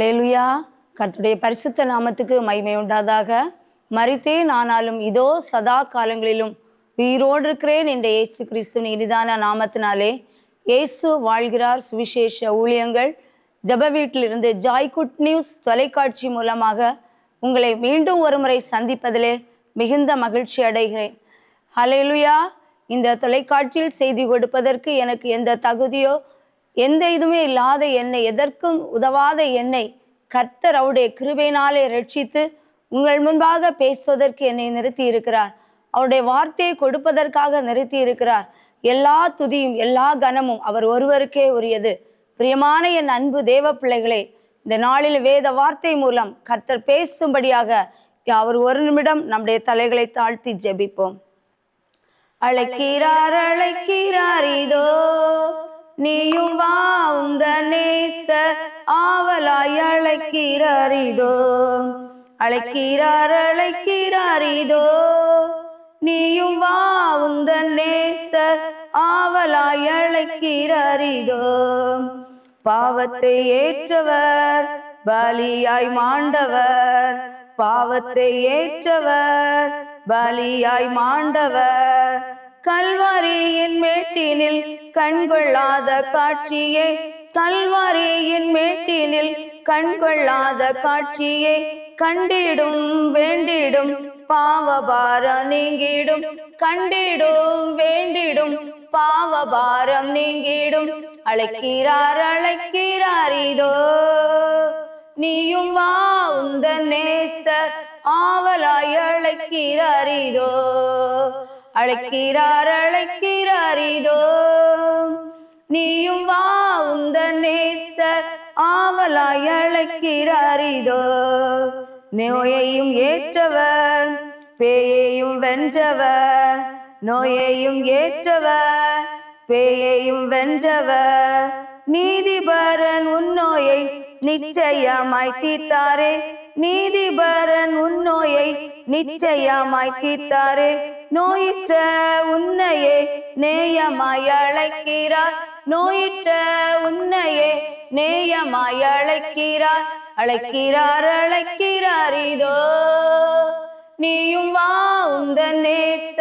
Alleluia கர்த்துடைய பரிசுத்த நாமத்துக்கு மகிமை உண்டாதாக. மறித்தேன் ஆனாலும் இதோ சதா காலங்களிலும் உயிரோடு இருக்கிறேன் என்ற இயேசு கிறிஸ்துவின் இனிதான நாமத்தினாலே. இயேசு வாழ்கிறார். சுவிசேஷ ஊழியங்கள். ஜெப வீட்டிலிருந்து ஜாய் குட் நியூஸ் தொலைக்காட்சி மூலமாக உங்களை மீண்டும் ஒருமுறை சந்திப்பதிலே மிகுந்த மகிழ்ச்சி அடைகிறேன். ஹalleluya இந்த தொலைக்காட்சியில் செய்தி கொடுப்பதற்கு எனக்கு எந்த தகுதியோ எந்த இதுவுமே இல்லாத என்னை எதற்கும் உதவாத என்னை கர்த்தர் அவருடைய கிருபையினாலே ரட்சித்து உங்கள் முன்பாக பேசுவதற்கு என்னை நிறுத்தி இருக்கிறார் அவருடைய வார்த்தையை கொடுப்பதற்காக நிறுத்தி இருக்கிறார் எல்லா துதியும் எல்லா கனமும் அவர் ஒருவருக்கே உரியது. பிரியமான என் அன்பு தேவ பிள்ளைகளே இந்த நாளில் வேத வார்த்தை மூலம் கர்த்தர் பேசும்படியாக அவர் ஒரு நிமிடம் நம்முடைய தலைகளை தாழ்த்தி ஜெபிப்போம். அழைக்கிறார் அழைக்கிறார் இதோ நீயும் வா உந்த நேச ஆவலாய் அழைக்கிறார் இதோ. அழைக்கிறார் அழைக்கிறார் இதோ. நீயும் வா உந்த நேச ஆவலாய் அழைக்கிறார் இதோ. பாவத்தை ஏற்றவர் பலியாய் மாண்டவர். பாவத்தை ஏற்றவர் பலியாய் மாண்டவர். கல்வாரியின் மேட்டினில் கண்கொள்ளாத காட்சியே கல்வாரியின் மேட்டினில் கண்கொள்ளாத காட்சியே கண்டிடும் வேண்டிடும் பாவபாரம் நீங்கிடும் கண்டிடும் வேண்டிடும் பாவபாரம் நீங்கிடும். அழைக்கிறார் அழைக்கிறார் இதோ நீயும் வா உந்த நேசர் ஆவலாய் அழைக்கிறார் இதோ. அழைக்கிறார் அழைக்கிறார் இதோ நீயும் வா உந்த நேச ஆவலாய் அழைக்கிறார் இதோ நோயையும் ஏற்றவர் பேயையும் வென்றவர் நோயையும் ஏற்றவர் பேயையும் வென்றவர். நீதிபரன் உன்னோயை நிச்சயமாய் தீர்த்தாரே நீதிபரன் உன்னோயை நிச்சயமாய் தீர்த்தாரே நோயிற்ற உன்னையே நேயமாய் அழைக்கிறார். நோயிற்ற உன்னையே நேயமாய் அழைக்கிறார். அழைக்கிறார் அழைக்கிறார் இதோ நீயும் வா உந்த நேச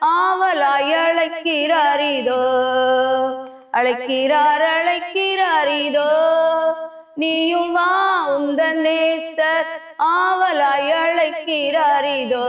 ஆவலாய் அழைக்கிறார் இதோ. அழைக்கிறார் அழைக்கிறார் இதோ நீயும் வா உந்த நேச ஆவலாய் அழைக்கிறார் இதோ.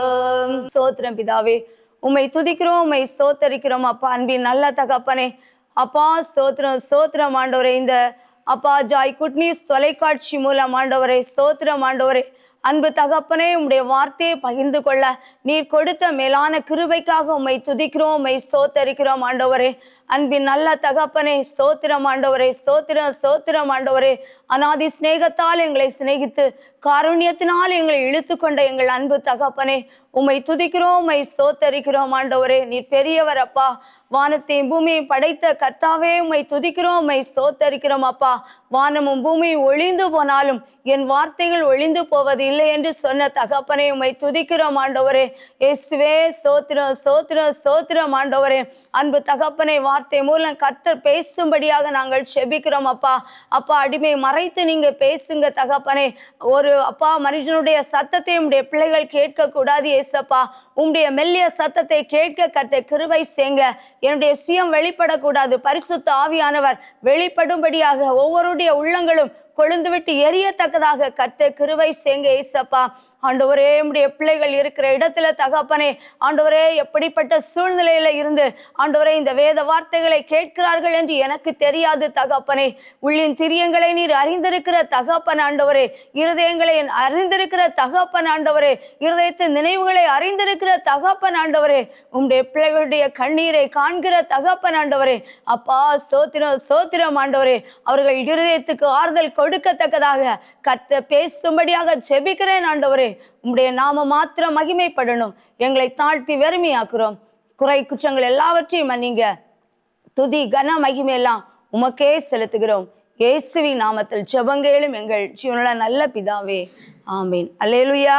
சோத்திரம் பிதாவே உம்மை துதிக்கிறோம் உம்மை சோத்தரிக்கிறோம் அப்பா அன்பின் நல்ல தகப்பனே. அப்பா சோத்திரம் சோத்திரம் ஆண்டவரே. இந்த அப்பா ஜாய் குட் நியூஸ் தொலைக்காட்சி மூலம் ஆண்டவரே சோத்திரம் ஆண்டவரே. அன்பு தகப்பனே உம்முடைய வார்த்தையை பகிர்ந்து கொள்ள நீர் கொடுத்த மேலான கிருபைக்காக உம்மை துதிக்கிறோம் உம்மை சோத்தரிக்கிறோம் ஆண்டவரே. அன்பின் நல்ல தகப்பனே சோத்திரம் ஆண்டவரே சோத்திரம் சோத்திரம் ஆண்டவரே. அனாதி சிநேகத்தால் எங்களை சிநேகித்து காருண்யத்தினால் எங்களை இழுத்து கொண்ட எங்கள் அன்பு தகப்பனே உம்மை துதிக்கிறோம் உம்மை சோத்தரிக்கிறோம் ஆண்டவரே. நீர் பெரியவர் அப்பா. வானத்தையும் பூமியை படைத்த கர்த்தாவே உம்மை துதிக்கிறோம் உம்மை சோத்தரிக்கிறோம் அப்பா. வானமும் பூமியும் ஒளிந்து போனாலும் என் வார்த்தைகள் ஒளிந்து போவது இல்லை என்று சொன்ன தகப்பனை உம்மை துதிக்கிறோம் ஆண்டவரே. இயேசுவே சோத்திரம் சோத்திரம் சோத்திரம் ஆண்டவரே. அன்பு தகப்பனை வார்த்தை மூலம் கர்த்தர் பேசும்படியாக நாங்கள் செபிக்கிறோம் அப்பா. அப்பா அடிமை மறைத்து நீங்க பேசுங்க தகப்பனே. ஒரு அப்பா மனுஷனுடைய சத்தத்தை உடைய பிள்ளைகள் கேட்க கூடாது ஏசப்பா உம்முடைய மெல்லிய சத்தத்தை கேட்க கத்த கிருவை சேங்க என்னுடைய சுயம் வெளிப்படக்கூடாது. பரிசுத்த ஆவியானவர் வெளிப்படும்படியாக ஒவ்வொரு ஒவ்வொருடைய உள்ளங்களும் கொழுந்துவிட்டு எரியத்தக்கதாக கத்த கிருவை சேங்க ஏசப்பா. ஆண்டவரே உடைய பிள்ளைகள் இருக்கிற இடத்துல தகப்பனே ஆண்டவரே எப்படிப்பட்ட சூழ்நிலையில இருந்து ஆண்டவரே இந்த வேத வார்த்தைகளை கேட்கிறார்கள் என்று எனக்கு தெரியாது தகப்பனே. உள்ளின் திரியங்களை நீர் அறிந்திருக்கிற தகப்பன் ஆண்டவரே இருதயங்களை அறிந்திருக்கிற தகப்பன் ஆண்டவரே இருதயத்தின் நினைவுகளை அறிந்திருக்கிற தகப்பன் ஆண்டவரே உம்முடைய பிள்ளைகளுடைய கண்ணீரை காண்கிற தகப்பன் ஆண்டவரே. அப்பா சோத்திரம் சோத்திரம் ஆண்டவரே. அவர்கள் இருதயத்துக்கு ஆறுதல் கொடுக்கத்தக்கதாக கத்த பேசும்படியாக செபிக்கிறேன் ஆண்டவரே. உம்முடைய நாம மாத்திரம் மகிமைப்படணும். எங்களை தாழ்த்தி வெறுமையாக்குறோம். குறை குற்றங்கள் எல்லாவற்றையும் மன்னிங்க. துதி கன மகிமையெல்லாம் உமக்கே செலுத்துகிறோம். இயேசுவி நாமத்தில் செபங்கேலும் எங்கள் ஜீவனோட நல்ல பிதாவே. ஆமீன். அல்லேலுயா.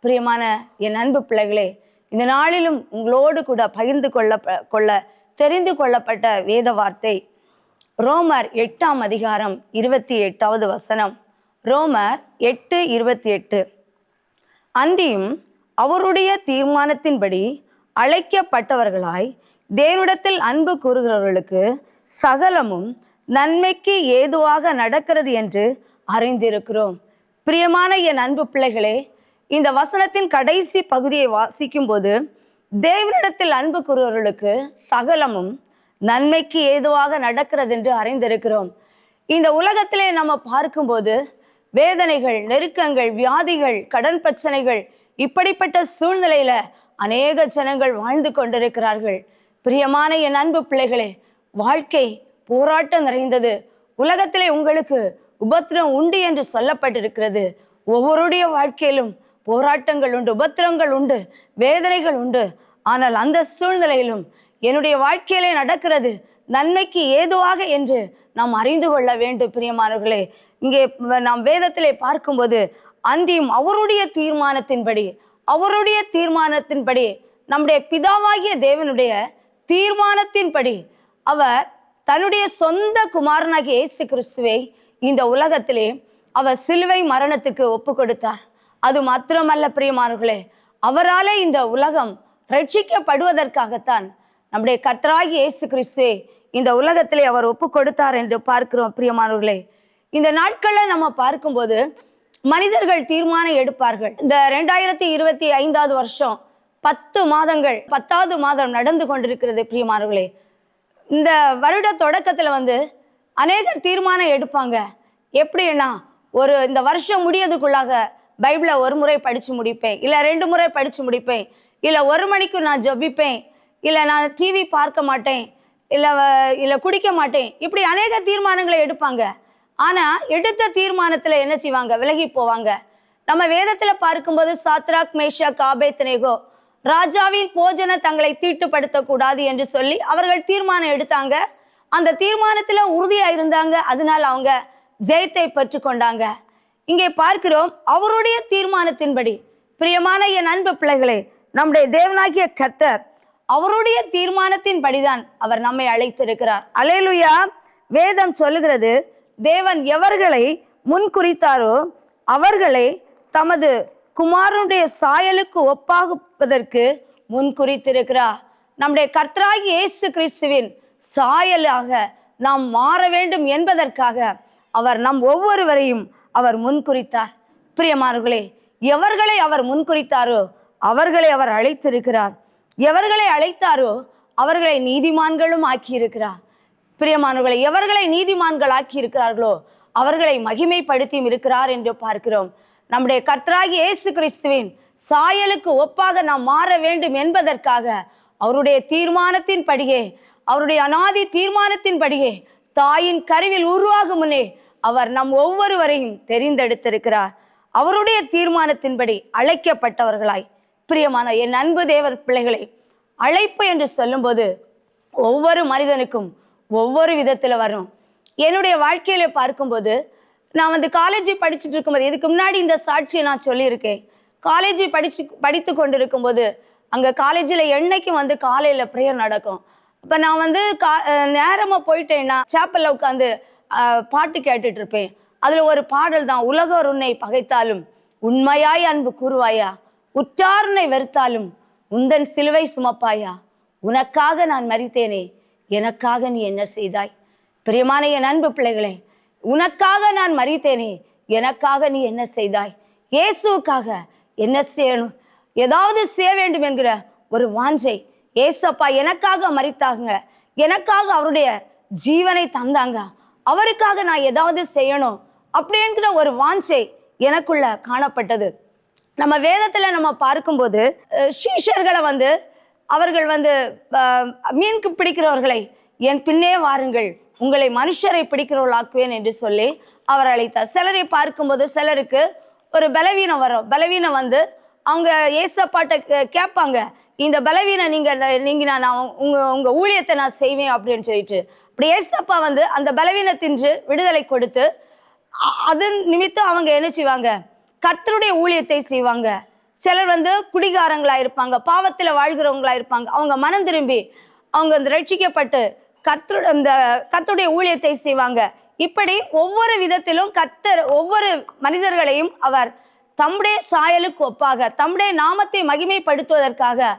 பிரியமான என் அன்பு பிள்ளைகளே இந்த நாளிலும் உங்களோடு கூட பகிர்ந்து கொள்ள கொள்ள தெரிந்து கொள்ளப்பட்ட வேத வார்த்தை ரோமர் எட்டாம் அதிகாரம் இருபத்தி எட்டாவது வசனம். ரோமர் எட்டு இருபத்தி எட்டு. அன்றியும் அவருடைய தீர்மானத்தின்படி அழைக்கப்பட்டவர்களாய் தேவனிடத்தில் அன்பு கூறுகிறவர்களுக்கு சகலமும் நன்மைக்கு ஏதுவாக நடக்கிறது என்று அறிந்திருக்கிறோம். பிரியமான என் அன்பு பிள்ளைகளே இந்த வசனத்தின் கடைசி பகுதியை வாசிக்கும் போது தேவனிடத்தில் அன்பு கூறுவர்களுக்கு சகலமும் நன்மைக்கு ஏதுவாக நடக்கிறது என்று அறிந்திருக்கிறோம். இந்த உலகத்திலே நம்ம பார்க்கும்போது வேதனைகள் நெருக்கங்கள் வியாதிகள் கடன் பிரச்சனைகள் இப்படிப்பட்ட சூழ்நிலையில அநேக ஜனங்கள் வாழ்ந்து கொண்டிருக்கிறார்கள். பிரியமான என் அன்பு பிள்ளைகளே வாழ்க்கை போராட்டம் நிறைந்தது. உலகத்திலே உங்களுக்கு உபத்திரம் உண்டு என்று சொல்லப்பட்டிருக்கிறது. ஒவ்வொருடைய வாழ்க்கையிலும் போராட்டங்கள் உண்டு உபத்திரங்கள் உண்டு வேதனைகள் உண்டு. ஆனால் அந்த சூழ்நிலையிலும் என்னுடைய வாழ்க்கையிலே நடக்கிறது நன்மைக்கு ஏதுவாக என்று நாம் அறிந்து கொள்ள வேண்டும் பிரியமானவர்களே. இங்கே நாம் வேதத்திலே பார்க்கும்போது அந்தியும் அவருடைய தீர்மானத்தின்படி அவருடைய தீர்மானத்தின்படி நம்முடைய பிதாவாகிய தேவனுடைய தீர்மானத்தின்படி அவர் தன்னுடைய சொந்த குமாரனாகிய இயேசு கிறிஸ்துவை இந்த உலகத்திலே அவர் சிலுவை மரணத்துக்கு ஒப்பு கொடுத்தார் அது மாத்திரமல்ல பிரியமானவர்களே. அவராலே இந்த உலகம் ரட்சிக்கப்படுவதற்காகத்தான் நம்முடைய கர்த்தராகிய இயேசு கிறிஸ்துவை இந்த உலகத்திலே அவர் ஒப்பு கொடுத்தார் என்று பார்க்கிறோம் பிரியமானவர்களே. இந்த நாட்களில் நம்ம பார்க்கும்போது மனிதர்கள் தீர்மானம் எடுப்பார்கள். இந்த ரெண்டாயிரத்தி இருபத்தி ஐந்தாவது வருஷம் பத்து மாதங்கள் பத்தாவது மாதம் நடந்து கொண்டிருக்கிறது பிரியமானவர்களே. இந்த வருட தொடக்கத்தில் வந்து அநேகர் தீர்மானம் எடுப்பாங்க. எப்படின்னா ஒரு இந்த வருஷம் முடியதுக்குள்ளாக பைபிளை ஒரு முறை படித்து முடிப்பேன் இல்லை ரெண்டு முறை படித்து முடிப்பேன் இல்லை ஒரு மணிக்கு நான் ஜபிப்பேன் இல்லை நான் டிவி பார்க்க மாட்டேன். இல்லை இல்லை குடிக்க மாட்டேன். இப்படி அநேக தீர்மானங்களை எடுப்பாங்க. ஆனால் எடுத்த தீர்மானத்தில் என்ன செய்வாங்க? விலகி போவாங்க. நம்ம வேதத்தில் பார்க்கும்போது சாத்ராக் மேஷா காபேத்னேகோ ராஜாவின் போஜன தங்களை தீட்டுப்படுத்த கூடாது என்று சொல்லி அவர்கள் தீர்மானம் எடுத்தாங்க. அந்த தீர்மானத்தில் உறுதியாக இருந்தாங்க. அதனால் அவங்க ஜெயத்தை பெற்று கொண்டாங்க. இங்கே பார்க்கிறோம் அவருடைய தீர்மானத்தின்படி. பிரியமான என் அன்பு பிள்ளைகளே நம்முடைய தேவனாகிய கத்தர் அவருடைய தீர்மானத்தின் படிதான் அவர் நம்மை அழைத்திருக்கிறார். அலையலுயா வேதம் சொல்லுகிறது தேவன் எவர்களை முன்குறித்தாரோ அவர்களை தமது குமாரனுடைய சாயலுக்கு ஒப்பாகுவதற்கு முன்குறித்திருக்கிறார் நம்முடைய கர்த்தராகி இயேசு கிறிஸ்துவின் சாயலாக நாம் மாற வேண்டும் என்பதற்காக அவர் நம் ஒவ்வொருவரையும் அவர் முன்குறித்தார் பிரியமார்களே எவர்களை அவர் முன்குறித்தாரோ அவர்களை அவர் அழைத்திருக்கிறார். எவர்களை அழைத்தாரோ அவர்களை நீதிமான்களும் ஆக்கியிருக்கிறார். பிரியமானவர்களை எவர்களை நீதிமான்கள் ஆக்கி இருக்கிறார்களோ அவர்களை மகிமைப்படுத்தியும் இருக்கிறார் என்று பார்க்கிறோம். நம்முடைய கர்த்தராகி இயேசு கிறிஸ்துவின் சாயலுக்கு ஒப்பாக நாம் மாற வேண்டும் என்பதற்காக அவருடைய தீர்மானத்தின் படியே அவருடைய அனாதி தீர்மானத்தின் படியே தாயின் கருவில் உருவாகும் முன்னே அவர் நம் ஒவ்வொருவரையும் தெரிந்தெடுத்திருக்கிறார். அவருடைய தீர்மானத்தின்படி அழைக்கப்பட்டவர்களாய் பிரியமான என் அன்பு தேவர் பிள்ளைகளை அழைப்பு என்று சொல்லும்போது ஒவ்வொரு மனிதனுக்கும் ஒவ்வொரு விதத்தில் வரும். என்னுடைய வாழ்க்கையில பார்க்கும்போது நான் வந்து காலேஜ் படிச்சுட்டு இருக்கும்போது இதுக்கு முன்னாடி இந்த சாட்சியை நான் சொல்லியிருக்கேன். காலேஜ் படிச்சு படித்து கொண்டு இருக்கும்போது அங்கே காலேஜில் என்னைக்கும் வந்து காலையில் ப்ரேயர் நடக்கும். இப்போ நான் வந்து கா நேரமாக போயிட்டேன்னா சேப்பல்ல உட்காந்து பாட்டு கேட்டுட்டு இருப்பேன். ஒரு பாடல் தான் உலகோர் உன்னை பகைத்தாலும் உண்மையாய் அன்பு கூறுவாயா? உற்றாருனை வெறுத்தாலும் உந்தன் சிலுவை சுமப்பாயா? உனக்காக நான் மறித்தேனே எனக்காக நீ என்ன செய்தாய்? பிரியமான என் அன்பு பிள்ளைகளே உனக்காக நான் மறித்தேனே எனக்காக நீ என்ன செய்தாய்? இயேசுவுக்காக என்ன செய்யணும்? ஏதாவது செய்ய வேண்டும் என்கிற ஒரு வாஞ்சை ஏசப்பா எனக்காக மறித்தாங்க. எனக்காக அவருடைய ஜீவனை தந்தாங்க. அவருக்காக நான் ஏதாவது செய்யணும் அப்படி என்கிற ஒரு வாஞ்சை எனக்குள்ள காணப்பட்டது. நம்ம வேதத்துல நம்ம பார்க்கும்போது அஹ், வந்து அவர்கள் வந்து மீன்கு பிடிக்கிறவர்களை என் பின்னே வாருங்கள் உங்களை மனுஷரை பிடிக்கிறவர்களாக்குவேன் என்று சொல்லி அவர் அழைத்தார். சிலரை பார்க்கும்போது சிலருக்கு ஒரு பலவீனம் வரும். பலவீனம் வந்து அவங்க ஏசப்பாட்ட கே- கேட்பாங்க இந்த பலவீனம் நீங்க நீங்க நான் உங்கள் உங்க உங்க ஊழியத்தை நான் செய்வேன் அப்படின்னு சொல்லிட்டு. அப்படி ஏசப்பா வந்து அந்த பலவீனத்தின்று விடுதலை கொடுத்து அது அதன் நிமித்தம் அவங்க என்ன செய்வாங்க? கத்தருடைய ஊழியத்தை செய்வாங்க. சிலர் வந்து குடிகாரங்களா இருப்பாங்க பாவத்துல வாழ்கிறவங்களா இருப்பாங்க அவங்க மனம் திரும்பி அவங்க அந்த ரட்சிக்கப்பட்டு கர்த்தரு இந்த கத்தருடைய ஊழியத்தை செய்வாங்க. இப்படி ஒவ்வொரு விதத்திலும் கத்தர் ஒவ்வொரு மனிதர்களையும் அவர் தம்முடைய சாயலுக்கு ஒப்பாக தம்முடைய நாமத்தை மகிமைப்படுத்துவதற்காக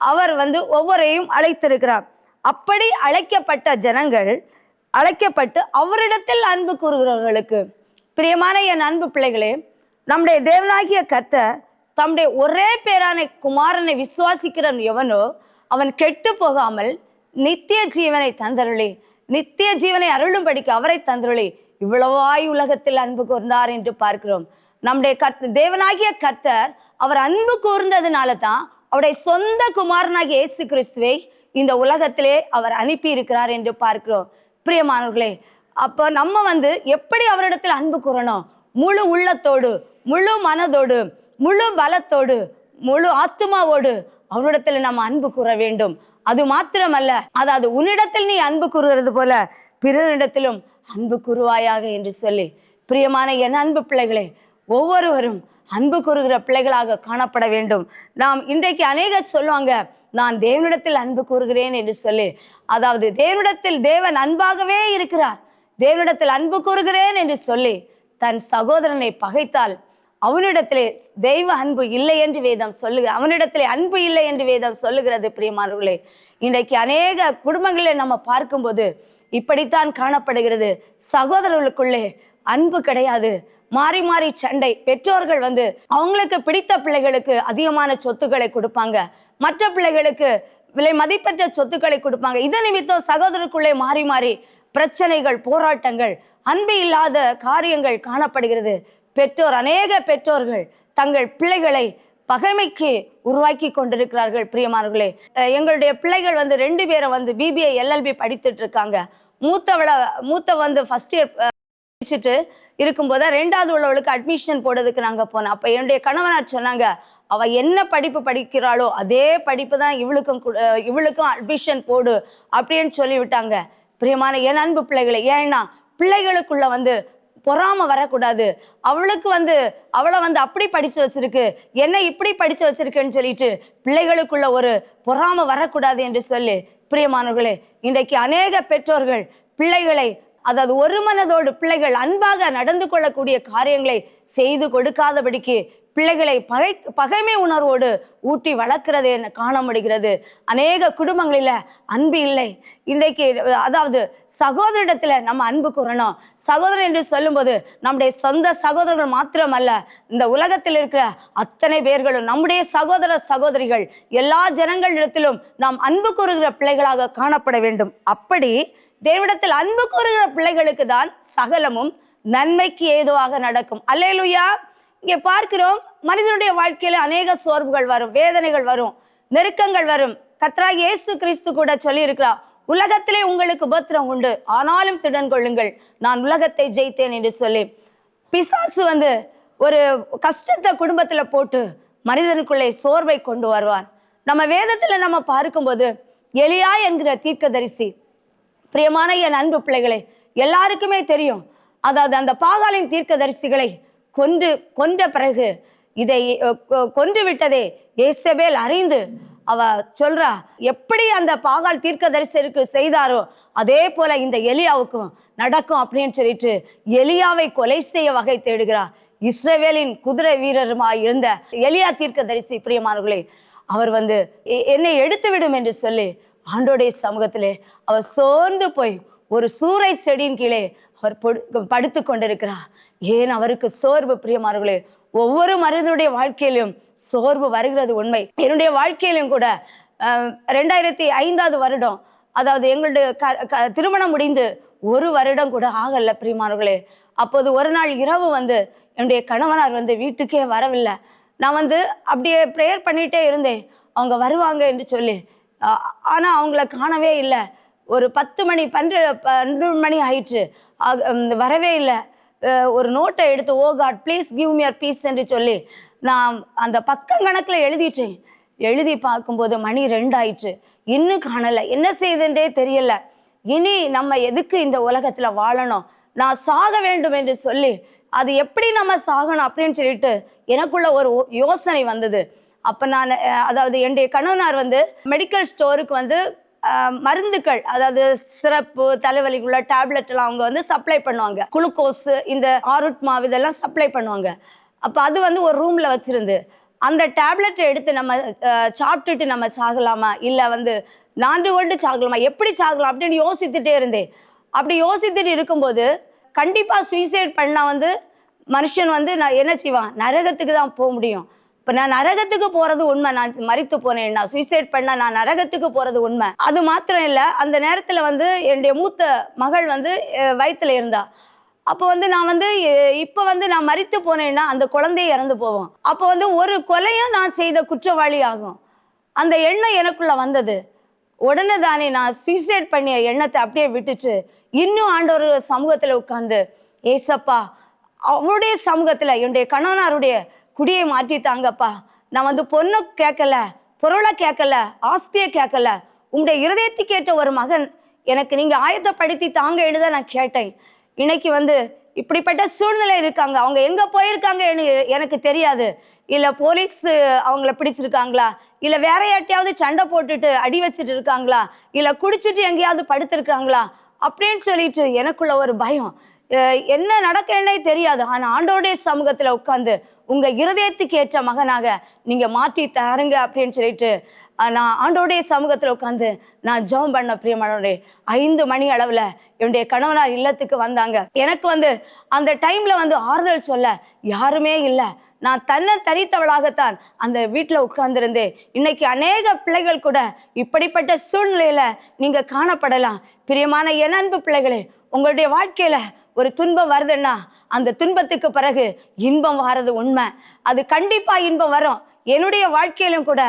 அவர் வந்து ஒவ்வொரையும் அழைத்திருக்கிறார். அப்படி அழைக்கப்பட்ட ஜனங்கள் அழைக்கப்பட்டு அவரிடத்தில் அன்பு கூறுகிறவர்களுக்கு பிரியமான என் அன்பு பிள்ளைகளே நம்முடைய தேவனாகிய கத்த தம்முடைய ஒரே பேரான குமாரனை விசுவாசிக்கிறன் எவனோ அவன் கெட்டு போகாமல் நித்திய ஜீவனை தந்தருளி நித்திய ஜீவனை அருளும்படிக்கு அவரை தந்தருளி இவ்வளவாய் உலகத்தில் அன்பு கூர்ந்தார் என்று பார்க்கிறோம். நம்முடைய கத் தேவனாகிய கர்த்தர் அவர் அன்பு கூர்ந்ததுனால தான் அவருடைய சொந்த குமாரனாகிய இயேசு கிறிஸ்துவை இந்த உலகத்திலே அவர் அனுப்பி இருக்கிறார் என்று பார்க்கிறோம். பிரியமானவர்களே அப்போ நம்ம வந்து எப்படி அவரிடத்தில் அன்பு கூறணும்? முழு உள்ளத்தோடு முழு மனதோடு முழு பலத்தோடு முழு ஆத்துமாவோடு அவரிடத்தில் நம்ம அன்பு கூற வேண்டும். அது மாத்திரமல்ல அதாவது உன்னிடத்தில் நீ அன்பு கூறுகிறது போல பிறரிடத்திலும் அன்பு கூறுவாயாக என்று சொல்லி பிரியமான என் அன்பு பிள்ளைகளே ஒவ்வொருவரும் அன்பு கூறுகிற பிள்ளைகளாக காணப்பட வேண்டும். நாம் இன்றைக்கு அநேகர் சொல்லுவாங்க நான் தேவனிடத்தில் அன்பு கூறுகிறேன் என்று சொல்லி அதாவது தேவனிடத்தில் தேவன் அன்பாகவே இருக்கிறார். தேவனிடத்தில் அன்பு கூறுகிறேன் என்று சொல்லி தன் சகோதரனை பகைத்தால் அவனிடத்திலே தெய்வ அன்பு இல்லை என்று வேதம் சொல்லுக அவனிடத்திலே அன்பு இல்லை என்று வேதம் சொல்லுகிறது பிரியமானவர்களே. இன்றைக்கு அநேக குடும்பங்களை நம்ம பார்க்கும்போது இப்படித்தான் காணப்படுகிறது. சகோதரர்களுக்குள்ளே அன்பு கிடையாது. மாறி மாறி சண்டை. பெற்றோர்கள் வந்து அவங்களுக்கு பிடித்த பிள்ளைகளுக்கு அதிகமான சொத்துக்களை கொடுப்பாங்க. மற்ற பிள்ளைகளுக்கு விலை மதிப்பற்ற சொத்துக்களை கொடுப்பாங்க. இது நிமித்தம் சகோதரருக்குள்ளே மாறி மாறி பிரச்சனைகள் போராட்டங்கள் அன்பு இல்லாத காரியங்கள் காணப்படுகிறது. பெற்றோர் அநேக பெற்றோர்கள் தங்கள் பிள்ளைகளை பகைமைக்கு உருவாக்கி கொண்டிருக்கிறார்கள். பிரியமானவர்களே எங்களுடைய பிள்ளைகள் வந்து ரெண்டு பேரும் வந்து பிபிஐ எல்எல்பி படித்துட்டு இருக்காங்க. மூத்தவளை மூத்த வந்து ஃபர்ஸ்ட் இயர் படிச்சுட்டு இருக்கும்போது ரெண்டாவது உள்ளவளுக்கு அட்மிஷன் போடுறதுக்கு நாங்கள் போனோம். அப்போ என்னுடைய கணவனார் சொன்னாங்க அவ என்ன படிப்பு படிக்கிறாளோ அதே படிப்பு தான் இவளுக்கும் கு- இவளுக்கும் அட்மிஷன் போடு அப்படின்னு சொல்லிவிட்டாங்க. பிரியமான என் அன்பு பிள்ளைகளை ஏன்னா பிள்ளைகளுக்குள்ள வந்து பொறாம வரக்கூடாது. அவளுக்கு வந்து அவளை வந்து அப்படி படிச்சு வச்சிருக்கு. என்னை இப்படி படிச்சு வச்சிருக்குன்னு சொல்லிட்டு பிள்ளைகளுக்குள்ள ஒரு பொறாம வரக்கூடாது என்று சொல்லி. பிரியமானவர்களே இன்றைக்கு அநேக பெற்றோர்கள் பிள்ளைகளை அதாவது ஒரு மனதோடு பிள்ளைகள் அன்பாக நடந்து கொள்ளக்கூடிய காரியங்களை செய்து கொடுக்காதபடிக்கு பிள்ளைகளை பகை பகைமை உணர்வோடு ஊட்டி வளர்க்கிறதை என்ன காண முடிகிறது அநேக குடும்பங்களில் அன்பு இல்லை. இன்றைக்கு அதாவது சகோதரிடத்துல நம்ம அன்பு கூறணும். சகோதரன் என்று சொல்லும்போது நம்முடைய சொந்த சகோதரர்கள் மாத்திரமல்ல இந்த உலகத்தில் இருக்கிற அத்தனை பேர்களும் நம்முடைய சகோதர சகோதரிகள் எல்லா ஜனங்களிடத்திலும் நாம் அன்பு கூறுகிற பிள்ளைகளாக காணப்பட வேண்டும். அப்படி தேவனிடத்தில் அன்பு கூறுகிற பிள்ளைகளுக்கு தான் சகலமும் நன்மைக்கு ஏதுவாக நடக்கும். அல்லேலுயா! இங்கே பார்க்கிறோம் மனிதனுடைய வாழ்க்கையில அநேக சோர்வுகள் வரும் வேதனைகள் வரும் நெருக்கங்கள் வரும். கத்ரா இயேசு கிறிஸ்து கூட சொல்லி உலகத்திலே உங்களுக்கு உபத்திரம் உண்டு. ஆனாலும் திடன் கொள்ளுங்கள். நான் உலகத்தை ஜெயித்தேன் என்று சொல்லி பிசாசு வந்து ஒரு கஷ்டத்தை குடும்பத்துல போட்டு மனிதனுக்குள்ளே சோர்வை கொண்டு வருவான் நம்ம வேதத்துல நம்ம பார்க்கும்போது எலியா என்கிற தீர்க்கதரிசி பிரியமான என் அன்பு பிள்ளைகளை எல்லாருக்குமே தெரியும். அதாவது அந்த பாகாலின் தீர்க்கதரிசிகளை கொன்று கொன்ற பிறகு இதை கொ- கொன்று விட்டதே ஏசபேல் அறிந்து அவ சொல்றா எப்படி அந்த பாகால் தீர்க்கதரிசருக்கு செய்தாரோ அதே போல இந்த எலியாவுக்கும் நடக்கும் அப்படின்னு சொல்லிட்டு எலியாவை கொலை செய்ய வகை தேடுகிறார் இஸ்ரேவேலின் குதிரை வீரருமாய் இருந்த எலியா தீர்க்கதரிசி பிரியமானவர்களே அவர் வந்து "எ- என்னை எடுத்து விடும் என்று சொல்லி ஆண்டோடைய சமூகத்திலே அவர் சோர்ந்து போய் ஒரு சூறை செடியின் கீழே அவர் படுத்து கொண்டிருக்கிறார். ஏன் அவருக்கு சோர்வு பிரியமானவர்களே? ஒவ்வொரு மனிதனுடைய வாழ்க்கையிலும் சோர்வு வருகிறது உண்மை. என்னுடைய வாழ்க்கையிலும் கூட ரெண்டாயிரத்தி ஐந்தாவது வருடம் அதாவது எங்களுடைய க- க- திருமணம் முடிந்து ஒரு வருடம் கூட ஆகல பிரியமானவர்களே. அப்போது ஒரு நாள் இரவு வந்து என்னுடைய கணவனார் வந்து வீட்டுக்கே வரவில்லை. நான் வந்து அப்படியே ப்ரேயர் பண்ணிகிட்டே இருந்தேன். அவங்க வருவாங்க என்று சொல்லி. ஆனால் அவங்கள காணவே இல்லை. ஒரு பத்து மணி பன்னெண்டு பன்னெண்டு மணி ஆயிடுச்சு ஆக- வரவே இல்லை. ஒரு நோட்டை எடுத்து ஓ God please give me peace என்று சொல்லி நான் அந்த பக்கம் கணக்கில் எழுதிட்டேன். எழுதி பார்க்கும்போது மணி ரெண்டு ஆயிடுச்சு இன்னும் காணலை. என்ன செய்துன்றே தெரியல. இனி நம்ம எதுக்கு இந்த உலகத்தில் வாழணும்? நான் சாக வேண்டும் என்று சொல்லி அது எப்படி நம்ம சாகணும் அப்படின்னு சொல்லிட்டு எனக்குள்ள ஒரு யோசனை வந்தது. அப்போ நான் அதாவது என்னுடைய கணவனார் வந்து மெடிக்கல் ஸ்டோருக்கு வந்து மருந்துகள் அதாவது சிறப்பு தலைவலிக்குள்ள டேப்லெட் எல்லாம் அவங்க வந்து சப்ளை பண்ணுவாங்க. குளுக்கோஸ் இந்த ஆருட் மாவு இதெல்லாம் சப்ளை பண்ணுவாங்க. அப்போ அது வந்து ஒரு ரூம்ல வச்சிருந்து அந்த டேப்லெட்டை எடுத்து நம்ம சாப்பிட்டுட்டு நம்ம சாகலாமா? இல்லை வந்து நான்கு கொண்டு சாகலாமா? எப்படி சாகலாம்? அப்படின்னு யோசித்துட்டே இருந்தேன் அப்படி யோசித்துட்டு இருக்கும்போது கண்டிப்பாக சுயசைட் பண்ணால் வந்து மனுஷன் வந்து நான் என்ன செய்வான்? நரகத்துக்கு தான் போக முடியும். இப்போ நான் நரகத்துக்கு போறது உண்மை. நான் மறித்து போனேன். நான் சூசைட் பண்ண நான் நரகத்துக்கு போறது உண்மை. அது மாத்திரம் இல்லை அந்த நேரத்தில் வந்து என்னுடைய மூத்த மகள் வந்து வயிற்றுல இருந்தா. அப்போ வந்து நான் வந்து இப்போ வந்து நான் மறித்து போனேன்னா அந்த குழந்தைய இறந்து போவோம் அப்போ வந்து ஒரு கொலையும் நான் செய்த குற்றவாளி ஆகும். அந்த எண்ணம் எனக்குள்ள வந்தது. உடனே தானே நான் சூசைட் பண்ணிய எண்ணத்தை அப்படியே விட்டுட்டு இன்னும் ஆண்டவர் சமூகத்தில் உட்காந்து ஏசப்பா அவருடைய சமூகத்தில் என்னுடைய கணவனாருடைய குடியை மாற்றித்தாங்கப்பா நான் வந்து பொண்ணை கேட்கல பொருளை கேட்கல ஆஸ்தியை கேட்கல. உங்களுடைய இருதயத்துக்கு ஏற்ற ஒரு மகன் எனக்கு நீங்கள் ஆயத்தப்படுத்தி தாங்க எழுத நான் கேட்டேன். இன்னைக்கு வந்து இப்படிப்பட்ட சூழ்நிலை இருக்காங்க. அவங்க எங்கே போயிருக்காங்க எனக்கு- தெரியாது. இல்லை போலீஸ் அவங்கள பிடிச்சிருக்காங்களா? இல்லை வேற யார்ட்டையாவது சண்டை போட்டுட்டு அடி வச்சுட்டு இருக்காங்களா? இல்லை குடிச்சிட்டு எங்கேயாவது படுத்திருக்காங்களா? அப்படின்னு சொல்லிட்டு எனக்குள்ள ஒரு பயம். என்ன நடக்கன்னே தெரியாது. ஆனால் ஆண்டோடைய சமூகத்தில் உட்காந்து உங்க இருதயத்துக்கு ஏற்ற மகனாக நீங்க மாற்றி தாருங்க அப்படின்னு சொல்லிட்டு நான் ஆண்டோடைய சமூகத்தில் உட்காந்து நான் ஜெபம் பண்ண பிரியமானவரே ஐந்து மணி அளவில் என்னுடைய கணவனார் இல்லத்துக்கு வந்தாங்க. எனக்கு வந்து அந்த டைமில் வந்து ஆறுதல் சொல்ல யாருமே இல்லை. நான் தன்னை தனித்தவளாகத்தான் அந்த வீட்டில் உட்கார்ந்துருந்தேன். இன்னைக்கு அநேக பிள்ளைகள் கூட இப்படிப்பட்ட சூழ்நிலையில நீங்க காணப்படலாம். பிரியமான என் அன்பு பிள்ளைகளே உங்களுடைய வாழ்க்கையில ஒரு துன்பம் வருதுன்னா அந்த துன்பத்துக்கு பிறகு இன்பம் வாரது உண்மை. அது கண்டிப்பா இன்பம் வரும். என்னுடைய வாழ்க்கையிலும் கூட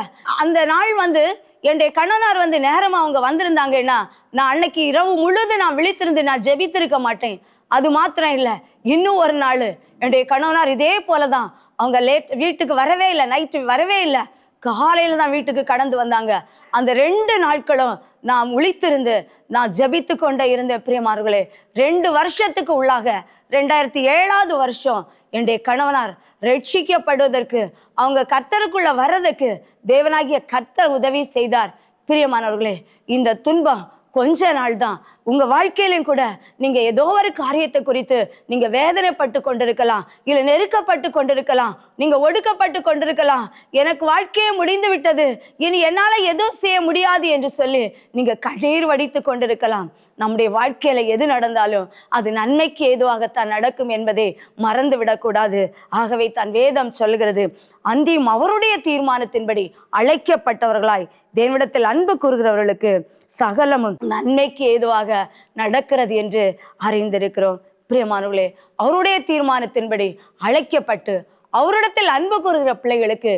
அந்த நாள் வந்து என்னுடைய கணவனார் வந்து நேரமா அவங்க வந்திருந்தாங்கன்னா நான் அன்னைக்கு இரவு முழுது நான் விழித்திருந்து நான் ஜெபித்திருக்க மாட்டேன். அது மாத்திரம் இல்லை. இன்னும் ஒரு நாள் என்னுடைய கணவனார் இதே போலதான். அவங்க லேட் வீட்டுக்கு வரவே இல்லை. நைட்டு வரவே இல்லை. காலையில தான் வீட்டுக்கு கடந்து வந்தாங்க. அந்த ரெண்டு நாட்களும் நான் முழித்திருந்து நான் ஜெபித்து கொண்டே இருந்தேன். பிரியமார்களே ரெண்டு வருஷத்துக்கு உள்ளாக ரெண்டாயிரத்தி ஏழாவது வருஷம் என்னுடைய கணவனார் ரட்சிக்கப்படுவதற்கு அவங்க கர்த்தருக்குள்ள வர்றதுக்கு தேவனாகிய கர்த்தர் உதவி செய்தார். பிரியமானவர்களே இந்த துன்பம் கொஞ்ச நாள் தான் உங்கள் வாழ்க்கையிலும் கூட நீங்கள் ஏதோ ஒரு காரியத்தை குறித்து நீங்கள் வேதனைப்பட்டு கொண்டிருக்கலாம் இல்லை நெருக்கப்பட்டு கொண்டிருக்கலாம் நீங்கள் ஒடுக்கப்பட்டு கொண்டிருக்கலாம். எனக்கு வாழ்க்கையே முடிந்து விட்டது. இனி என்னால் எதுவும் செய்ய முடியாது என்று சொல்லி நீங்கள் கண்ணீர் வடித்து கொண்டிருக்கலாம். நம்முடைய வாழ்க்கையில எது நடந்தாலும் அது நன்மைக்கு ஏதுவாகத்தான் நடக்கும் என்பதை மறந்து விடக்கூடாது ஆகவே தன் வேதம் சொல்கிறது அந்தியும் அவருடைய தீர்மானத்தின்படி அழைக்கப்பட்டவர்களாய் தேவனிடத்தில் அன்பு கூறுகிறவர்களுக்கு சகலமும் நன்மைக்கு ஏதுவாக நடக்கிறது என்று அறிந்திருக்கிறோம். பிரியமானவர்களே அவருடைய தீர்மானத்தின்படி அழைக்கப்பட்டு அவரிடத்தில் அன்பு கூறுகிற பிள்ளைகளுக்கு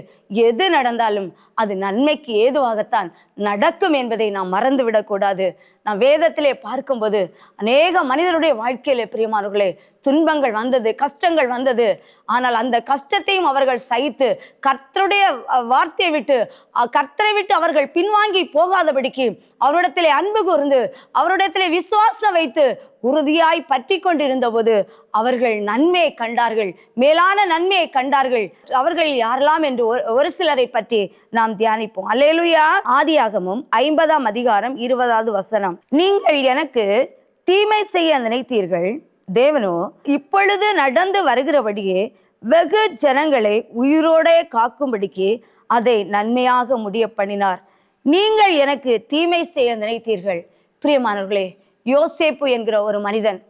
எது நடந்தாலும் அது நன்மைக்கு ஏதுவாகத்தான் நடக்கும் என்பதை நாம் மறந்து விடக்கூடாது நாம் வேதத்திலே பார்க்கும்போது அநேக மனிதருடைய வாழ்க்கையிலே பிரியமானவர்களே துன்பங்கள் வந்தது கஷ்டங்கள் வந்தது. ஆனால் அந்த கஷ்டத்தையும் அவர்கள் சகித்து கர்த்தருடைய வார்த்தையை விட்டு கர்த்தரை விட்டு அவர்கள் பின்வாங்கி போகாதபடிக்கு அவரிடத்திலே அன்பு கூர்ந்து அவரிடத்திலே விசுவாசம் வைத்து உறுதியாய் பற்றி கொண்டிருந்த போது அவர்கள் நன்மையை கண்டார்கள் மேலான நன்மையை கண்டார்கள். அவர்கள் யாரெல்லாம் என்று ஒரு- ஒரு சிலரை பற்றி நாம் தியானிப்போம். அல்லேலுயா. ஆதியாகமும் ஐம்பதாம் அதிகாரம் இருபதாவது வசனம். நீங்கள் எனக்கு தீமை செய்ய நினைத்தீர்கள். தேவனோ இப்பொழுது நடந்து வருகிறபடியே வெகு ஜனங்களை உயிரோடே காக்கும்படிக்கு அதை நன்மையாக முடிய பண்ணினார் நீங்கள் எனக்கு தீமை செய்ய நினைத்தீர்கள். பிரியமானவர்களே யோசேப்பு என்கிற ஒரு மனிதன்.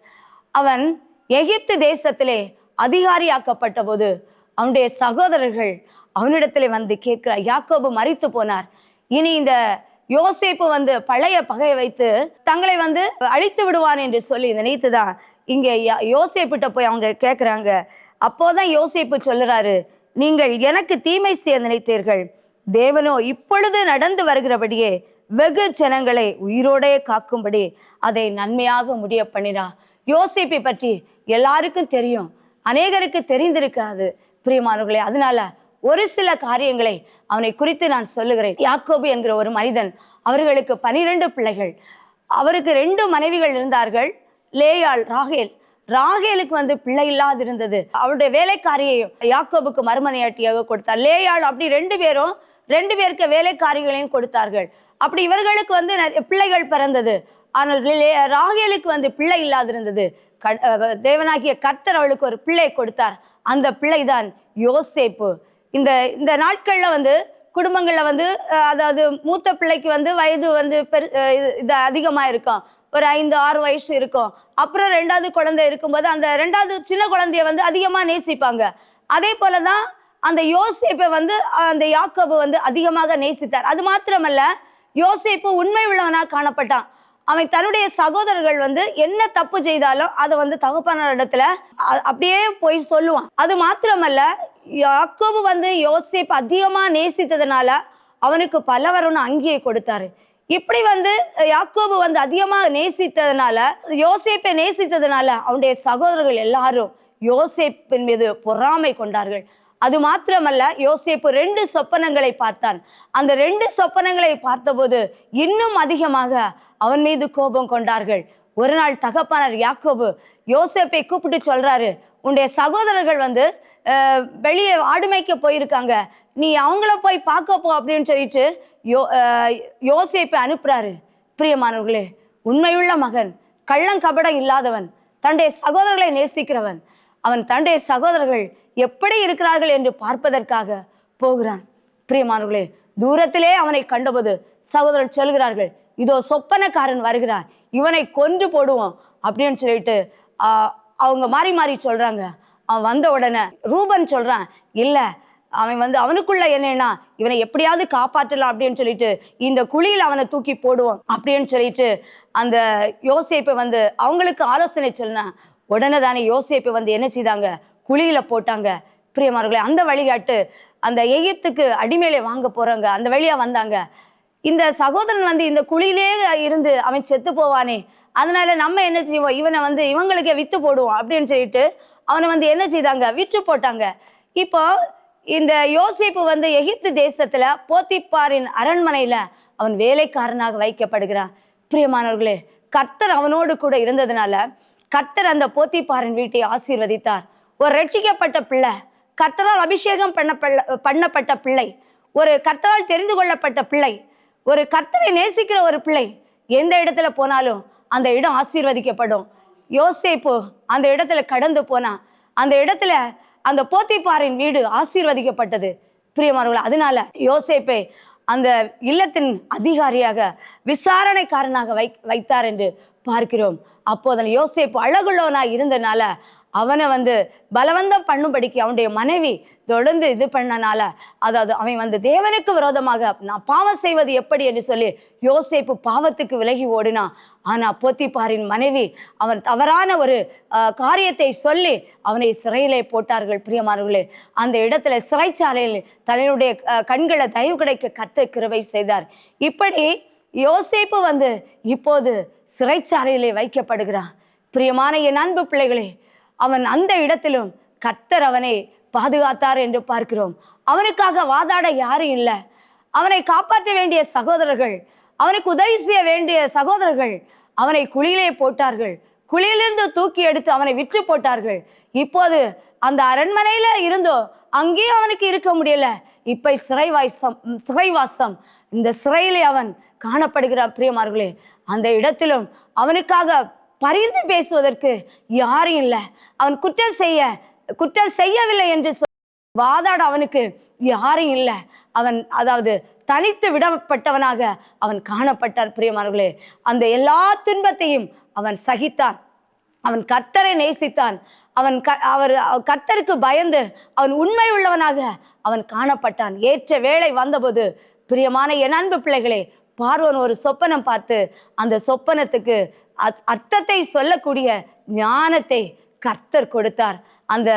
அவன் எகிப்து தேசத்திலே அதிகாரியாக்கப்பட்ட போது அவனுடைய சகோதரர்கள் அவனிடத்திலே வந்து கேட்கிறார் யாக்கோபு மறித்து போனார். இனி இந்த யோசேப்பு வந்து பழைய பகையை வைத்து தங்களை வந்து அழித்து விடுவான் என்று சொல்லி நினைத்துதான் இங்கே யா- யோசேப்பிட்ட போய் அவங்க கேட்குறாங்க. அப்போதான் யோசேப்பு சொல்லுறாரு நீங்கள் எனக்கு தீமை செய்ய நினைத்தீர்கள். தேவனோ இப்பொழுது நடந்து வருகிறபடியே வெகு ஜனங்களை உயிரோடே காக்கும்படி அதை நன்மையாக முடிய பண்ணினா யோசிப்பை பற்றி எல்லாருக்கும் தெரியும். அநேகருக்கு தெரிந்திருக்காது. பிரியமானவர்களே அதனால ஒரு சில காரியங்களை அவனை குறித்து நான் சொல்லுகிறேன். யாக்கோபு என்கிற ஒரு மனிதன் அவர்களுக்கு பனிரெண்டு பிள்ளைகள். அவருக்கு ரெண்டு மனைவிகள் இருந்தார்கள். லேயாள் ராகேல். ராகேலுக்கு வந்து பிள்ளை இல்லாது இருந்தது அவருடைய வேலைக்காரியை யாக்கோபுக்கு மறுமனையாட்டியாக கொடுத்தார். லேயாள் அப்படி ரெண்டு பேரும் ரெண்டு பேருக்கு வேலைக்காரிகளையும் கொடுத்தார்கள். அப்படி இவர்களுக்கு வந்து நிறைய பிள்ளைகள் பிறந்தது. ஆனால் ராகேலுக்கு வந்து பிள்ளை இல்லாதிருந்தது. க- தேவனாகிய கர்த்தர் அவளுக்கு ஒரு பிள்ளை கொடுத்தார். அந்த பிள்ளை தான் யோசேப்பு. இந்த இந்த நாட்களில் வந்து குடும்பங்களில் வந்து அதாவது மூத்த பிள்ளைக்கு வந்து வயது வந்து பெரு இது- அதிகமாக இருக்கும் ஒரு ஐந்து ஆறு வயசு இருக்கும். அப்புறம் ரெண்டாவது குழந்தை இருக்கும்போது அந்த ரெண்டாவது சின்ன குழந்தைய வந்து அதிகமாக நேசிப்பாங்க. அதே போலதான் அந்த யோசேப்பை வந்து அந்த யாக்கோபு வந்து அதிகமாக நேசித்தார். அது மாத்திரமல்ல யோசேப்பு உண்மை உள்ளவனாக காணப்பட்டான். அவன் தன்னுடைய சகோதரர்கள் வந்து என்ன தப்பு செய்தாலும் அதை வந்து தகப்பனார் இடத்துல அப்படியே போய் சொல்லுவான். அது மாத்திரமல்ல யாக்கோபு வந்து யோசிப்பு அதிகமாக நேசித்ததுனால அவனுக்கு பலவரணும் அங்கேயே கொடுத்தாரு. இப்படி வந்து யாக்கோபு வந்து அதிகமாக நேசித்ததுனால யோசேப்பை நேசித்ததுனால அவனுடைய சகோதரர்கள் எல்லாரும் யோசேப்பின் மீது பொறாமை கொண்டார்கள். அது மாத்திரமல்ல யோசேப்பு ரெண்டு சொப்பனங்களை பார்த்தான். அந்த ரெண்டு சொப்பனங்களை பார்த்தபோது இன்னும் அதிகமாக அவன் மீது கோபம் கொண்டார்கள். ஒரு நாள் தகப்பானர் யாக்கோபு யோசேப்பை கூப்பிட்டு சொல்றாரு உன்னுடைய சகோதரர்கள் வந்து வெளியே ஆடுமைக்க போயிருக்காங்க. நீ அவங்கள போய் பார்க்க போ அப்படின்னு சொல்லிட்டு யோ யோசேப்பை அனுப்புறாரு. பிரியமானவர்களே உண்மையுள்ள மகன் கள்ளங்கபடம் இல்லாதவன் தன்னுடைய சகோதரர்களை நேசிக்கிறவன் அவன் தன்னுடைய சகோதரர்கள் எப்படி இருக்கிறார்கள் என்று பார்ப்பதற்காக போகிறான். பிரியமானவர்களே தூரத்திலே அவனை கண்டபோது சகோதரர் சொல்கிறார்கள் இதோ சொப்பனக்காரன் வருகிறான் இவனை கொன்று போடுவோம் அப்படின்னு சொல்லிட்டு அவங்க மாறி மாறி சொல்றாங்க. அவன் வந்த உடனே ரூபன் சொல்றான் இல்ல அவன் வந்து அவனுக்குள்ள என்னன்னா இவனை எப்படியாவது காப்பாற்றலாம் அப்படின்னு சொல்லிட்டு இந்த குழியில் அவனை தூக்கி போடுவோம் அப்படின்னு சொல்லிட்டு அந்த யோசிப்பை வந்து அவங்களுக்கு ஆலோசனை சொன்னான் உடனே தானே யோசிப்பை வந்து என்ன செய்தாங்க? குழியில போட்டாங்க. பிரியமார்களே அந்த வழிகாட்டு அந்த எகிப்துக்கு அடிமையிலே வாங்க போறாங்க அந்த வழியா வந்தாங்க. இந்த சகோதரன் வந்து இந்த குழியிலே இருந்து அவன் செத்து போவானே. அதனால நம்ம என்ன செய்வோம்? இவனை வந்து இவங்களுக்கே வித்து போடுவோம் அப்படின்னு சொல்லிட்டு அவனை வந்து என்ன செய்தாங்க? விற்று போட்டாங்க. இப்போ இந்த யோசேப்பு வந்து எகிப்து தேசத்துல போத்திப்பாரின் அரண்மனையில அவன் வேலைக்காரனாக வைக்கப்படுகிறான். பிரியமானவர்களே கர்த்தர் அவனோடு கூட இருந்ததுனால கர்த்தர் அந்த போத்திப்பாரின் வீட்டை ஆசீர்வதித்தார். ஒரு ரட்சிக்கப்பட்ட பிள்ளை கத்தரால் அபிஷேகம் பண்ண பண்ணப்பட்ட பிள்ளை ஒரு கர்த்தரால் தெரிந்து கொள்ளப்பட்ட பிள்ளை ஒரு கர்த்தரை நேசிக்கிற ஒரு பிள்ளை எந்த இடத்துல போனாலும் அந்த இடம் ஆசீர்வதிக்கப்படும். யோசேப்பு அந்த இடத்துல கடந்து போனான் அந்த இடத்துல அந்த போத்திப்பாரின் வீடு ஆசீர்வதிக்கப்பட்டது. பிரியமானவர்கள் அதனால யோசேப்பை அந்த இல்லத்தின் அதிகாரியாக விசாரணைக்காரனாக வை வைத்தார் என்று பார்க்கிறோம். அப்போதன் யோசேப்பு அழகுள்ளவனாக இருந்தனால அவனை வந்து பலவந்தம் பண்ணும்படிக்கு அவனுடைய மனைவி தொடர்ந்து இது பண்ணனால அதாவது அவன் வந்து தேவனுக்கு விரோதமாக நான் பாவம் செய்வது எப்படி என்று சொல்லி யோசேப்பு பாவத்துக்கு விலகி ஓடினான் ஆனால் போத்திப்பாரின் மனைவி அவன் தவறான ஒரு காரியத்தை சொல்லி அவனை சிறையிலே போட்டார்கள். பிரியமானவர்களே அந்த இடத்துல சிறைச்சாலையில் தன்னுடைய கண்களை தயவு கிடைக்க கத்த கிருவை செய்தார். இப்படி யோசேப்பு வந்து இப்போது சிறைச்சாலையிலே வைக்கப்படுகிறான். பிரியமான என் அன்பு பிள்ளைகளே அவன் அந்த இடத்திலும் கத்தர் அவனை பாதுகாத்தார் என்று பார்க்கிறோம். அவனுக்காக வாதாட யாரும் இல்லை. அவனை காப்பாற்ற வேண்டிய சகோதரர்கள் அவனுக்கு உதவி செய்ய வேண்டிய சகோதரர்கள் அவனை குழியிலே போட்டார்கள். குழியிலிருந்து தூக்கி எடுத்து அவனை விற்று போட்டார்கள். இப்போது அந்த அரண்மனையில இருந்தோ அங்கேயும் அவனுக்கு இருக்க முடியல. இப்ப சிறைவாசம் சிறைவாசம். இந்த சிறையிலே அவன் காணப்படுகிறான் பிரியமார்களே. அந்த இடத்திலும் அவனுக்காக பரிந்து பேசுவதற்கு யாரும் இல்லை. அவன் குற்றம் செய்ய குற்றம் செய்யவில்லை என்று சொ- வாதாட அவனுக்கு யாரும் இல்லை. அவன் அதாவது தனித்து விடப்பட்டவனாக அவன் காணப்பட்டார் பிரியமானவர்களே. அந்த எல்லா துன்பத்தையும் அவன் சகித்தான். அவன் கர்த்தரை நேசித்தான். அவன் க அவர் கர்த்தருக்கு பயந்து அவன் உண்மை உள்ளவனாக அவன் காணப்பட்டான். ஏற்ற வேலை வந்தபோது பிரியமான என் அன்பு பிள்ளைகளே பார்வன் ஒரு சொப்பனம் பார்த்து அந்த சொப்பனத்துக்கு அர்த்தத்தை சொல்லக்கூடிய ஞானத்தை கர்த்தர் கொடுத்தார். அந்த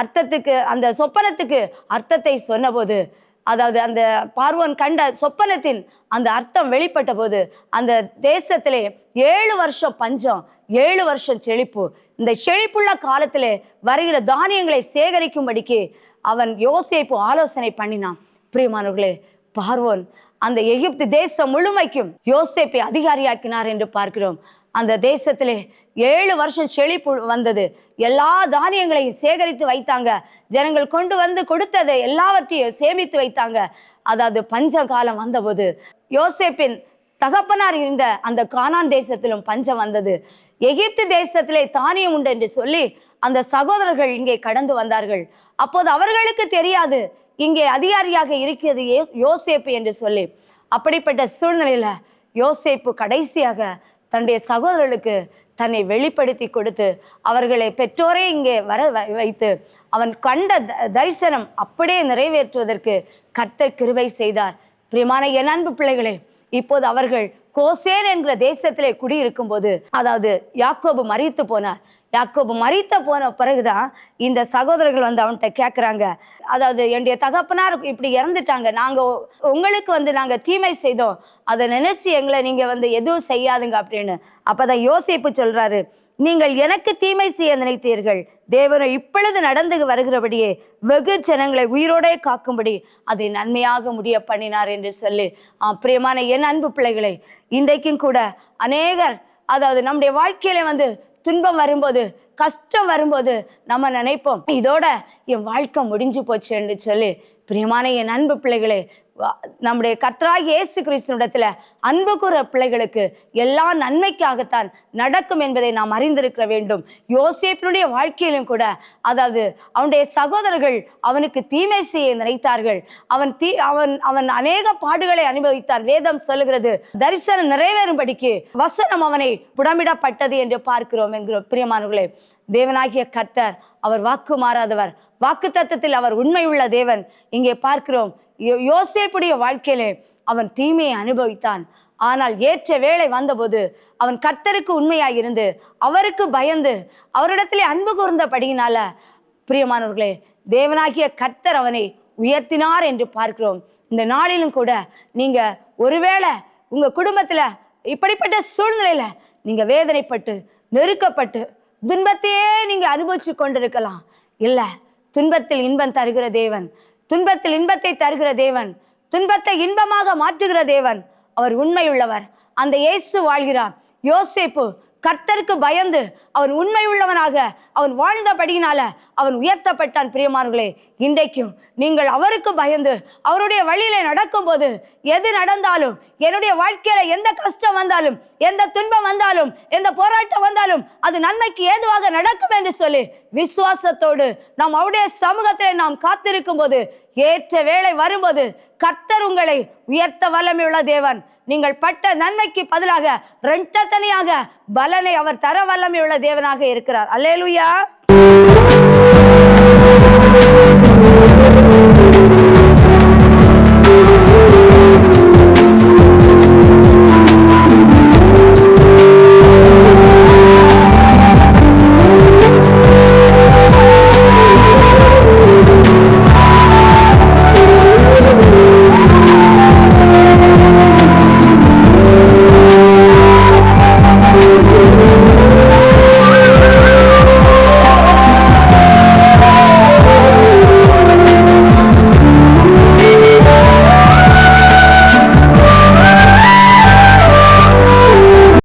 அர்த்தத்துக்கு அந்த சொப்பனத்துக்கு அர்த்தத்தை சொன்னபோது அதாவது அந்த பார்வன் கண்ட சொப்பனத்தின் அந்த அர்த்தம் வெளிப்பட்ட போது அந்த தேசத்திலே ஏழு வருஷம் பஞ்சம் ஏழு வருஷம் செழிப்பு இந்த செழிப்புள்ள காலத்திலே வருகிற தானியங்களை சேகரிக்கும்படிக்கு அவன் யோசிப்பு ஆலோசனை பண்ணினான். பிரியமானவர்களே பார்வோன் அந்த எகிப்து தேசம் முழுமைக்கும் யோசேப்பை அதிகாரியாக்கினார் என்று பார்க்கிறோம். அந்த தேசத்திலே ஏழு வருஷம் செழிப்பு வந்தது. எல்லா தானியங்களையும் சேகரித்து வைத்தாங்க. ஜனங்கள் கொண்டு வந்து கொடுத்ததை எல்லாவற்றையும் சேமித்து வைத்தாங்க. அதாவது பஞ்ச காலம் வந்தபோது யோசேப்பின் தகப்பனார் இருந்த அந்த கானான் தேசத்திலும் பஞ்சம் வந்தது. எகிப்து தேசத்திலே தானியம் உண்டு என்று சொல்லி அந்த சகோதரர்கள் இங்கே கடந்து வந்தார்கள். அப்போது அவர்களுக்கு தெரியாது இங்கே அதிகாரியாக இருக்கிறது யோசேப்பு என்று சொல்லி. அப்படிப்பட்ட சூழ்நிலையில யோசேப்பு கடைசியாக தன்னுடைய சகோதரர்களுக்கு தன்னை வெளிப்படுத்தி கொடுத்து அவர்களை பெற்றோரே இங்கே வர வைத்து அவன் கண்ட த- தரிசனம் அப்படியே நிறைவேற்றுவதற்கு கர்த்தர் கிருவை செய்தார். பிரியமான என் அன்பு பிள்ளைகளே இப்போது அவர்கள் கோசேன் என்கிற தேசத்திலே குடியிருக்கும் போது அதாவது யாக்கோபு மறித்து போனார். யாக்கோபு மறித்த போன பிறகுதான் இந்த சகோதரர்கள் வந்து அவன்கிட்ட கேட்குறாங்க அதாவது என்னுடைய தகப்பனார் இப்படி இறந்துட்டாங்க. நாங்கள் உங்களுக்கு வந்து நாங்கள் தீமை செய்தோம். அதை நினைச்சு எங்களை நீங்கள் வந்து எதுவும் செய்யாதுங்க அப்படின்னு. அப்போதான் யோசிப்பு சொல்றாரு. நீங்கள் எனக்கு தீமை செய்ய நினைத்தீர்கள். தேவனை இப்பொழுது நடந்து வருகிறபடியே வெகு ஜனங்களை உயிரோடே காக்கும்படி அதை நன்மையாக முடிய பண்ணினார் என்று சொல்லி. பிரியமான என் அன்பு பிள்ளைகளை இன்றைக்கும் கூட அநேகர் அதாவது நம்முடைய வாழ்க்கையில வந்து துன்பம் வரும்போது கஷ்டம் வரும்போது நம்ம நினைப்போம் இதோட என் வாழ்க்கை முடிஞ்சு போச்சு என்று சொல்லி பிரியமான என் அன்பு பிள்ளைகளே நம்முடைய கத்ரா இயேசு கிறிஸ்துவிடத்துல அன்பு கூற பிள்ளைகளுக்கு எல்லா நன்மைக்காகத்தான் நடக்கும் என்பதை நாம் அறிந்திருக்க வேண்டும். யோசேப்பினுடைய வாழ்க்கையிலும் கூட அதாவது அவனுடைய சகோதரர்கள் அவனுக்கு தீமை செய்ய நினைத்தார்கள். அவன் தீ அவன் அவன் அநேக பாடுகளை அனுபவித்தார். வேதம் சொல்லுகிறது தரிசனம் நிறைவேறும்படிக்கு வசனம் அவனை புடமிடப்பட்டது என்று பார்க்கிறோம் என்கிற பிரியமானவர்களே தேவனாகிய கர்த்தர் அவர் வாக்கு மாறாதவர். வாக்கு தத்துவத்தில் அவர் உண்மை உள்ள தேவன். இங்கே பார்க்கிறோம் யோசேப்புடைய வாழ்க்கையிலே அவன் தீமையை அனுபவித்தான். ஆனால் ஏற்ற வேளை வந்தபோது அவன் கர்த்தருக்கு உண்மையாக இருந்து அவருக்கு பயந்து அவரிடத்திலே அன்பு கூர்ந்தபடியினால பிரியமானவர்களே தேவனாகிய கர்த்தர் அவனை உயர்த்தினார் என்று பார்க்கிறோம். இந்த நாளிலும் கூட நீங்க ஒருவேளை உங்க குடும்பத்துல இப்படிப்பட்ட சூழ்நிலையில நீங்க வேதனைப்பட்டு நெருக்கப்பட்டு துன்பத்தையே நீங்க அனுபவிச்சு கொண்டிருக்கலாம். இல்ல துன்பத்தில் இன்பம் தருகிற தேவன் துன்பத்தில் இன்பத்தை தருகிற தேவன் துன்பத்தை இன்பமாக மாற்றுகிற தேவன் அவர் உண்மையுள்ளவர். அந்த இயேசு வாழ்கிறார். யோசேப்பு கர்த்தருக்கு பயந்து அவன் உண்மையுள்ளவனாக அவன் வாழ்ந்தபடியினால அவன் உயர்த்தப்பட்டான். பிரியமானவர்களே இன்றைக்கும் நீங்கள் அவருக்கு பயந்து அவருடைய வழியில நடக்கும்போது எது நடந்தாலும் என்னுடைய வாழ்க்கையில எந்த கஷ்டம் வந்தாலும் எந்த துன்பம் வந்தாலும் எந்த போராட்டம் வந்தாலும் அது நன்மைக்கு ஏதுவாக நடக்கும் என்று சொல்லி விசுவாசத்தோடு நாம் அவருடைய சமூகத்தில் நாம் காத்திருக்கும் போது ஏற்ற வேலை வரும்போது கர்த்தர் உங்களை உயர்த்த வல்லமையுள்ள தேவன். நீங்கள் பட்ட நன்மைக்கு பதிலாக ரெண்டத்தனியாக பலனை அவர் தர வல்லமையுள்ள தேவனாக இருக்கிறார். அல்லேலூயா.